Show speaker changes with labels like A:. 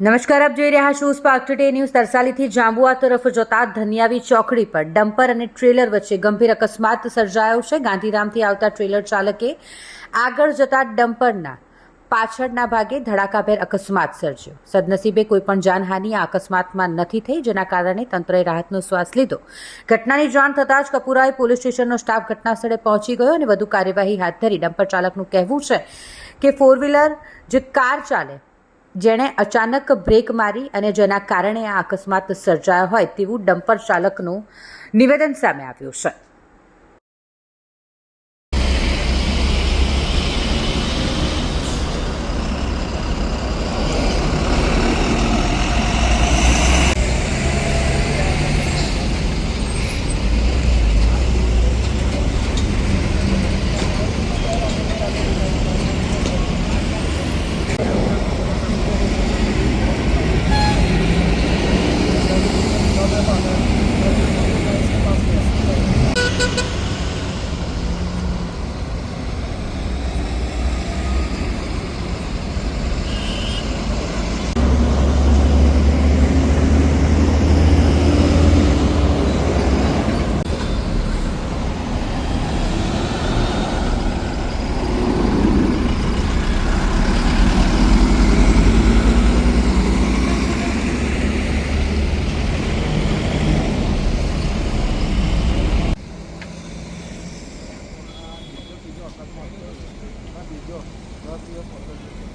A: નમસ્કાર, આપ જોઈ રહ્યા છો સ્પાર્ક ટુડે ન્યૂઝ. તરસાલીથી જાંબુઆ તરફ જતા ધનિયાવી ચોકડી પર ડમ્પર અને ટ્રેલર વચ્ચે ગંભીર અકસ્માત સર્જાયો છે. ગાંધીધામથી આવતા ટ્રેલર ચાલકે આગળ જતા ડમ્પરના પાછળના ભાગે ધડાકાભેર અકસ્માત સર્જ્યો. સદનસીબે કોઈપણ જાનહાનિ આ અકસ્માતમાં નથી થઈ, જેના કારણે તંત્રએ રાહતનો શ્વાસ લીધો. ઘટનાની જાણ થતાં જ કપૂરાએ પોલીસ સ્ટેશનનો સ્ટાફ ઘટનાસ્થળે પહોંચી ગયો અને વધુ કાર્યવાહી હાથ ધરી ડમ્પર ચાલકનું કહેવું છે કે ફોર વ્હીલર જે કાર ચાલે જેણે અચાનક બ્રેક મારી અને જેના કારણે આ અકસ્માત સર્જાયો હોય તેવું ડમ્પર ચાલકનું નિવેદન સામે આવ્યું છે. બીજો દસ દિવસ